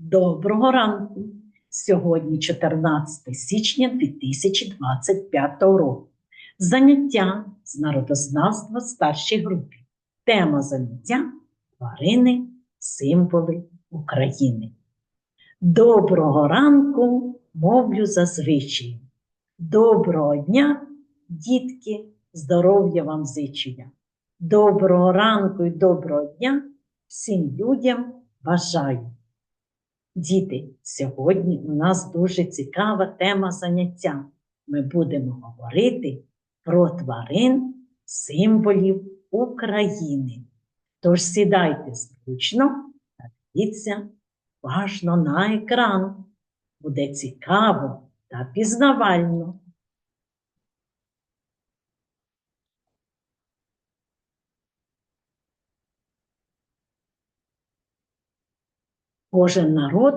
Доброго ранку! Сьогодні 14 січня 2025 року. Заняття з народознавства старшій групі. Тема заняття тварини, символи України. Доброго ранку мовлю зазвичай. Доброго дня, дітки, здоров'я вам зичу. Доброго ранку і доброго дня всім людям бажаю. Діти, сьогодні у нас дуже цікава тема заняття. Ми будемо говорити про тварин, символів України. Тож сідайте зручно та дивіться уважно на екран. Буде цікаво та пізнавально. Кожен народ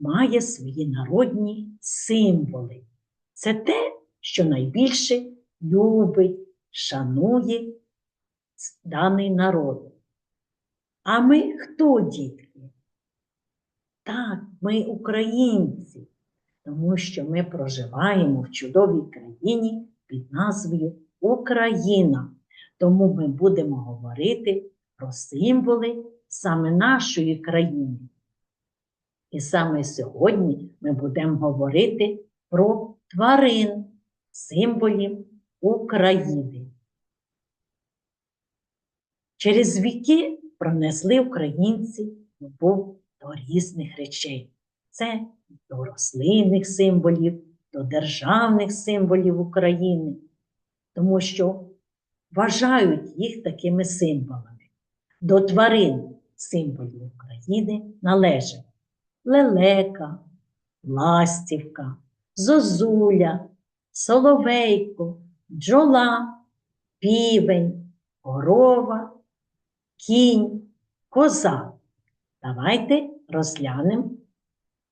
має свої народні символи. Це те, що найбільше любить, шанує даний народ. А ми хто, дітки? Так, ми українці, тому що ми проживаємо в чудовій країні під назвою Україна. Тому ми будемо говорити про символи саме нашої країни. І саме сьогодні ми будемо говорити про тварин, символів України. Через віки пронесли українці любов до різних речей. Це до рослинних символів, до державних символів України, тому що вважають їх такими символами. До тварин символів України належать лелека, ластівка, зозуля, соловейко, бджола, півень, корова, кінь, коза. Давайте розглянемо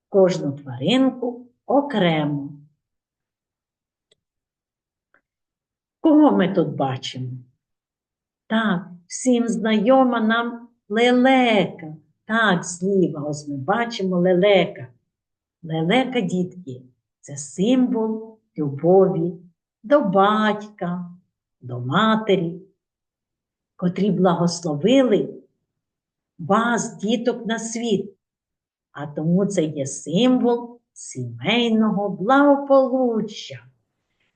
кожну тваринку окремо. Кого ми тут бачимо? Так, всім знайома нам лелека. Так, зліва, ось ми бачимо лелека. Лелека, дітки, це символ любові до батька, до матері, котрі благословили вас, діток, на світ. А тому це є символ сімейного благополуччя,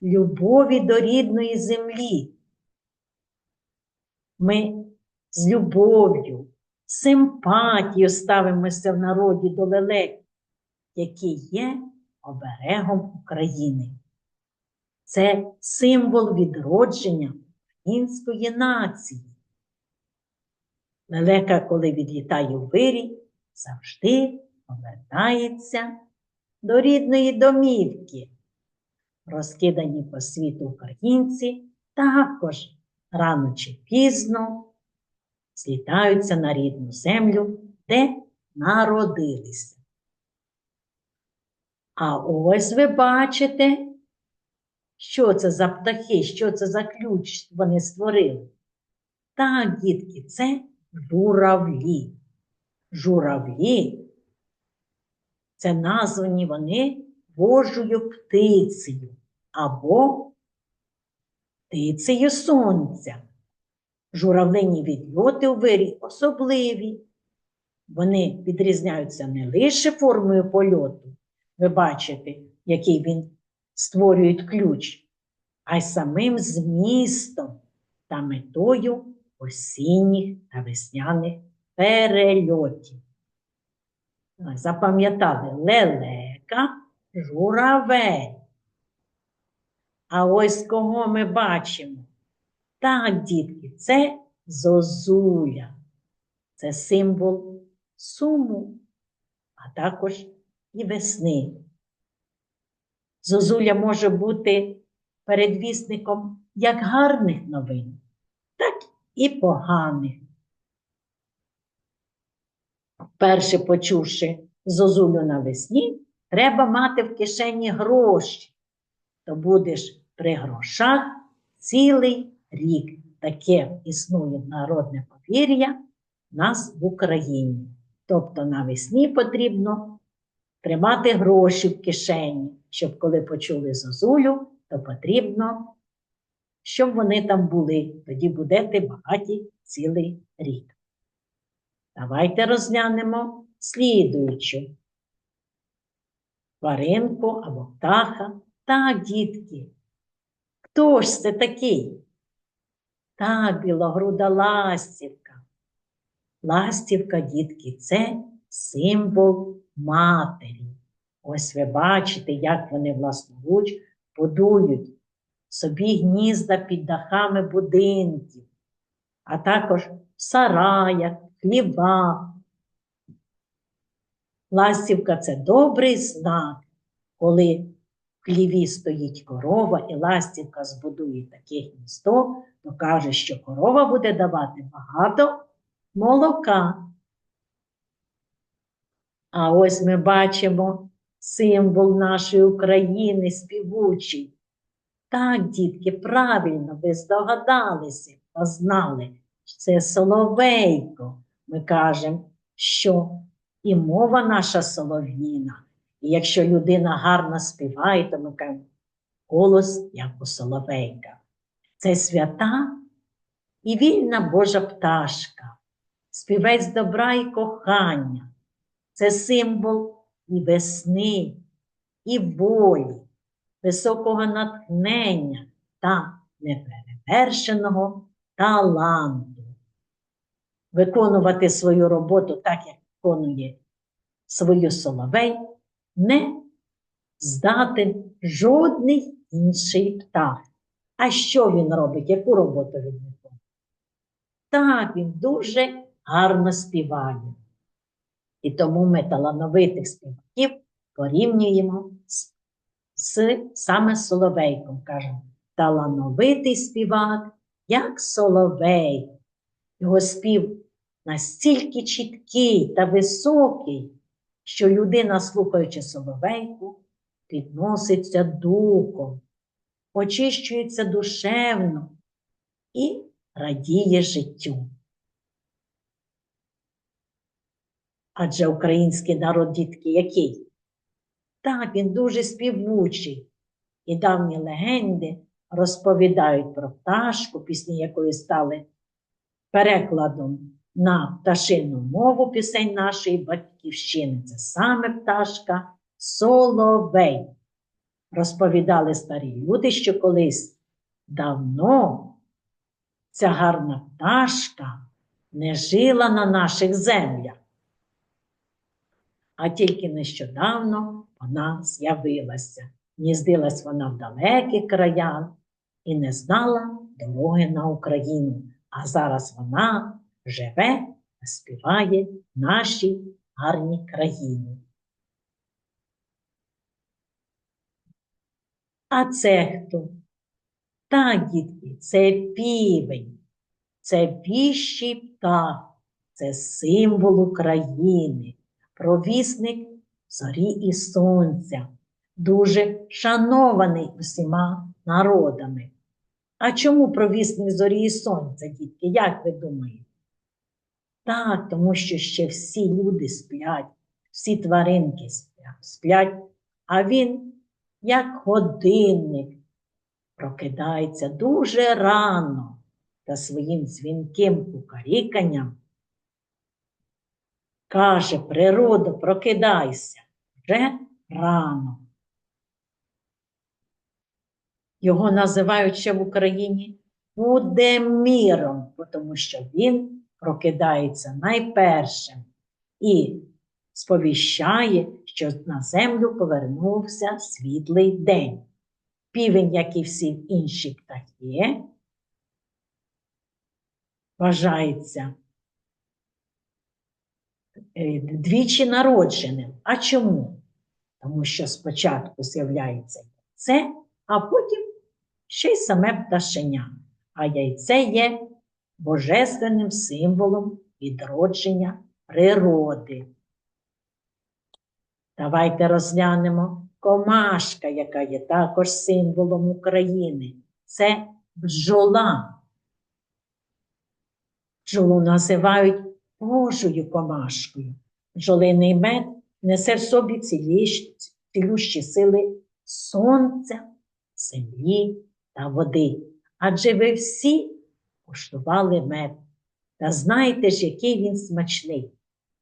любові до рідної землі. Ми з любов'ю, симпатію ставимося в народі до лелек, які є оберегом України. Це символ відродження української нації. Лелека, коли відлітає у вирій, завжди повертається до рідної домівки. Розкидані по світу українці також рано чи пізно злітаються на рідну землю, де народилися. А ось ви бачите, що це за птахи, що це за ключ вони створили. Так, дітки, це журавлі. Журавлі це названі вони Божою птицею або птицею сонця. Журавлині відльоти у вирі особливі. Вони відрізняються не лише формою польоту, ви бачите, який він створює ключ, а й самим змістом та метою осінніх та весняних перельотів. Запам'ятали лелека, журавель. А ось кого ми бачимо? Так, дітки, це зозуля. Це символ суму, а також і весни. Зозуля може бути передвісником як гарних новин, так і поганих. Перше почувши зозулю навесні, треба мати в кишені гроші, то будеш при грошах цілий рік. Таке існує народне повір'я в нас в Україні. Тобто навесні потрібно тримати гроші в кишені, щоб коли почули зозулю, то потрібно, щоб вони там були. Тоді будете багаті цілий рік. Давайте розглянемо слідуючу тваринку або птаха. Так, дітки. Хто ж це такий? Так, білогруда ластівка. Ластівка, дітки, це символ матері. Ось ви бачите, як вони власноруч будують собі гнізда під дахами будинків, а також в сараях, хлівах. Ластівка це добрий знак, коли в хліві стоїть корова і ластівка збудує таке гніздо, то каже, що корова буде давати багато молока. А ось ми бачимо символ нашої України співучий. Так, дітки, правильно, ви здогадалися, познали. Це соловейко. Ми кажемо, що і мова наша солов'їна. І якщо людина гарно співає, то ми кажемо голос, як у соловейка. Це свята і вільна Божа пташка, співець добра і кохання. Це символ і весни, і волі, високого натхнення та неперевершеного таланту. Виконувати свою роботу так, як виконує свою соловей, не здатен жодний інший птах. А що він робить? Яку роботу він виконує? Так, він дуже гарно співає. І тому ми талановитих співаків порівнюємо з, з саме соловейком. Кажемо, талановитий співак, як соловей. Його спів настільки чіткий та високий, що людина, слухаючи соловейку, підноситься духом, очищується душевно і радіє життю. Адже український народ дітки який? Так, він дуже співучий. І давні легенди розповідають про пташку, пісні якої стали перекладом на пташину мову пісень нашої батьківщини. Це саме пташка Соловей. Розповідали старі люди, що колись давно ця гарна пташка не жила на наших землях. А тільки нещодавно вона з'явилася. Гніздилась вона в далеких краях і не знала дороги на Україну. А зараз вона живе та співає нашій гарній країні. А це хто? Так, дітки, це півень, це віщий птах, це символ України, провісник зорі і сонця, дуже шанований усіма народами. А чому провісник зорі і сонця, дітки, як ви думаєте? Так, тому що ще всі люди сплять, всі тваринки сплять, а він, як годинник, прокидається дуже рано та своїм дзвінким кукаріканням каже, природа, прокидайся вже рано. Його називають ще в Україні Будеміром, тому що він прокидається найпершим і сповіщає, що на землю повернувся світлий день. Півень, як і всі інші птахи, вважається е, двічі народженим. А чому? Тому що спочатку з'являється яйце, а потім ще й саме пташеня. А яйце є божественним символом відродження природи. Давайте розглянемо комашка, яка є також символом України. Це бджола. Бджолу називають Божою комашкою. Бджолиний мед несе в собі цілющі сили сонця, землі та води. Адже ви всі куштували мед. Та знаєте ж, який він смачний.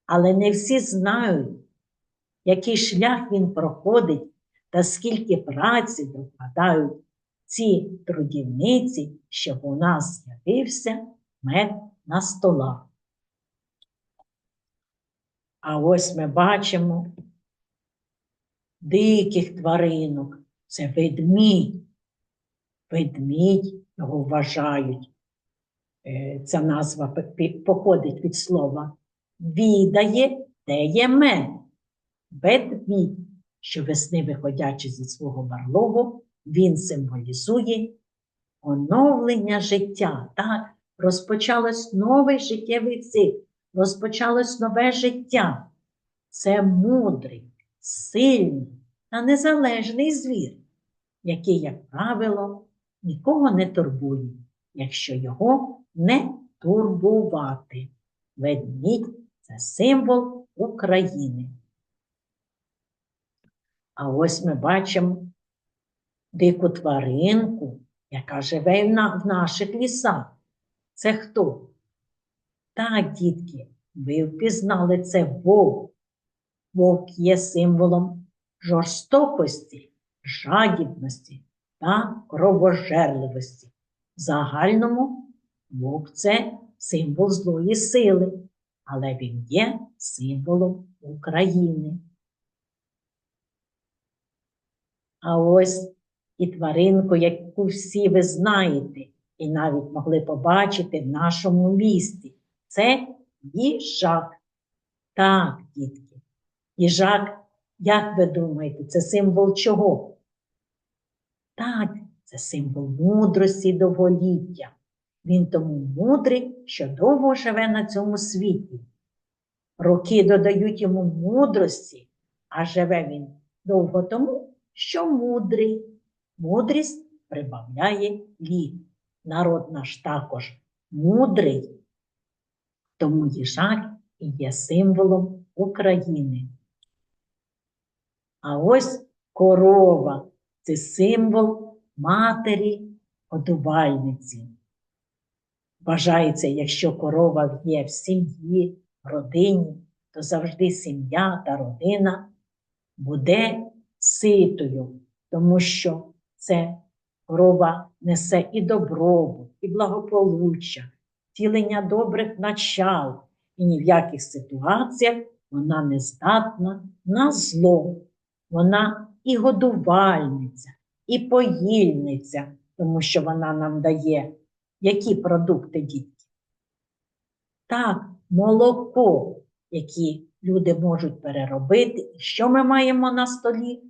Але не всі знають, який шлях він проходить та скільки праці докладають ці трудівниці, щоб у нас з'явився мед на столах. А ось ми бачимо диких тваринок. Це ведмідь. Ведмідь його вважають. Е, Ця назва походить від слова відає, мед. Ведмідь, що весни виходячи зі свого барлогу, він символізує оновлення життя. Так, розпочалось новий життєвий цикл, розпочалось нове життя. Це мудрий, сильний та незалежний звір, який, як правило, нікого не турбує, якщо його не турбувати. Ведмідь це символ України. А ось ми бачимо дику тваринку, яка живе в наших лісах. Це хто? Так, дітки, ви впізнали це вовк. Вовк є символом жорстокості, жадібності та кровожерливості. В загальному вовк це символ злої сили, але він є символом України. А ось і тваринку, яку всі ви знаєте, і навіть могли побачити в нашому місті. Це їжак. Так, дітки. Їжак, як ви думаєте, це символ чого? Так, це символ мудрості довголіття. Він тому мудрий, що довго живе на цьому світі. Роки додають йому мудрості, а живе він довго тому, що мудрий. Мудрість прибавляє літ. Народ наш також мудрий, тому їжак і є символом України. А ось корова це символ матері годувальниці. Вважається, якщо корова є в сім'ї, в родині, то завжди сім'я та родина буде ситою, тому що це корова несе і добробут, і благополуччя, втілення добрих начал, і ні в яких ситуаціях вона не здатна на зло. Вона і годувальниця, і поїльниця, тому що вона нам дає які продукти дітки? Так, молоко, які люди можуть переробити. І що ми маємо на столі?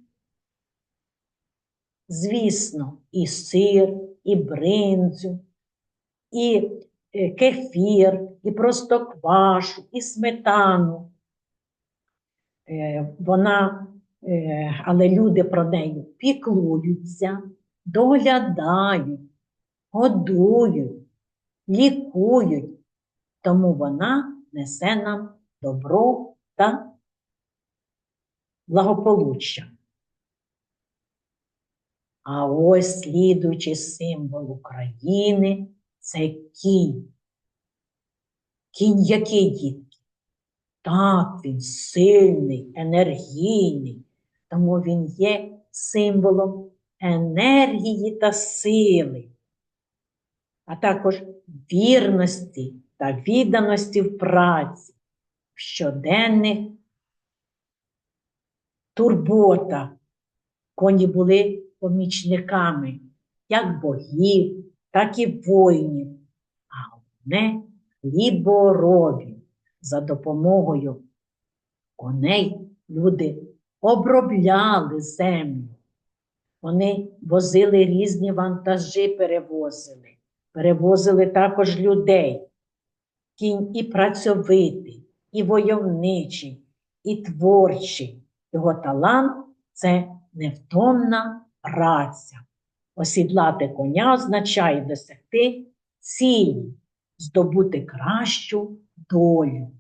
Звісно, і сир, і бринзю, і е, кефір, і простоквашу, і сметану. Е, Вона, е, але люди про неї піклуються, доглядають, годують, лікують, тому вона несе нам добро та благополуччя. А ось слідуючий символ України це кінь. Кінь який дітки? Так, він сильний, енергійний, тому він є символом енергії та сили, а також вірності та відданості в праці, в щоденних турботах. Коні були помічниками як богів, так і воїнів, а головне хліборобів. За допомогою коней люди обробляли землю. Вони возили різні вантажі, перевозили, перевозили також людей. Кінь і працьовитий, і войовничий, і творчий. Його талант це невтомна праця. Осідлати коня означає досягти цілі, здобути кращу долю.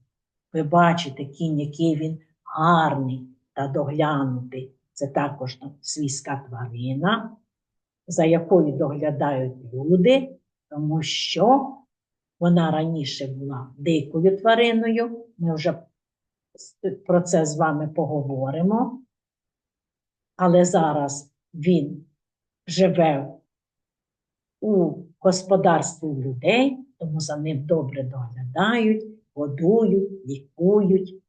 Ви бачите, кінь, який він гарний та доглянутий. Це також свійська тварина, за якою доглядають люди, тому що вона раніше була дикою твариною. Ми вже про це з вами поговоримо. Але зараз він живе у господарстві людей, тому за ним добре доглядають, годують, лікують.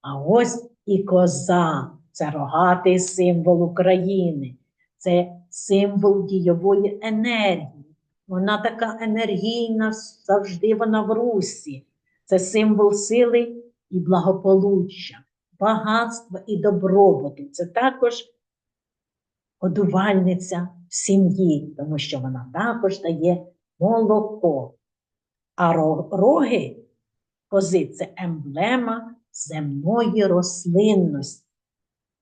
А ось і коза це рогатий символ України, це символ дійової енергії. Вона така енергійна, завжди вона в русі. Це символ сили і благополуччя, багатства і добробуту. Це також годувальниця сім'ї, тому що вона також дає молоко. А роги кози це емблема земної рослинності,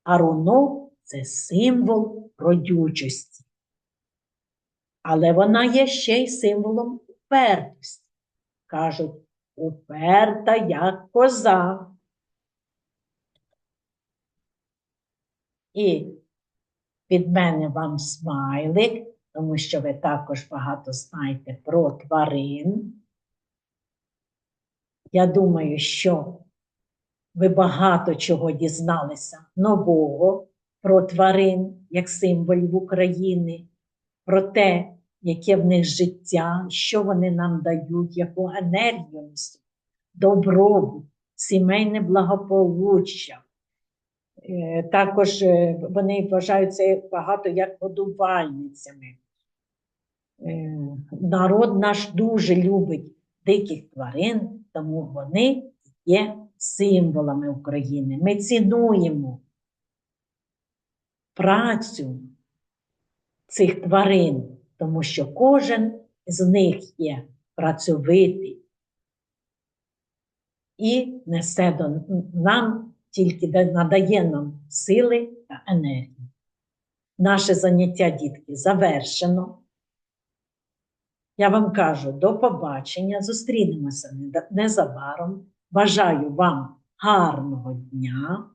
а руно це символ родючості. Але вона є ще й символом упертості. Кажуть, уперта як коза. І від мене вам смайлик, тому що ви також багато знаєте про тварин. Я думаю, що ви багато чого дізналися нового про тварин як символів України, про те, яке в них життя, що вони нам дають, яку енергію несуть, добробут, сімейне благополуччя. Е, Також е, вони вважаються багато як годувальницями. Е, Народ наш дуже любить диких тварин, тому вони є символами України. Ми цінуємо працю цих тварин, тому що кожен з них є працьовитий і несе до нам тільки надає нам сили та енергії. Наше заняття, дітки, завершено. Я вам кажу до побачення, зустрінемося незабаром. Бажаю вам гарного дня.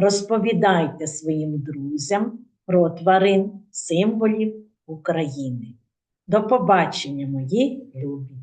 Розповідайте своїм друзям про тварин, символів України. До побачення, мої любі!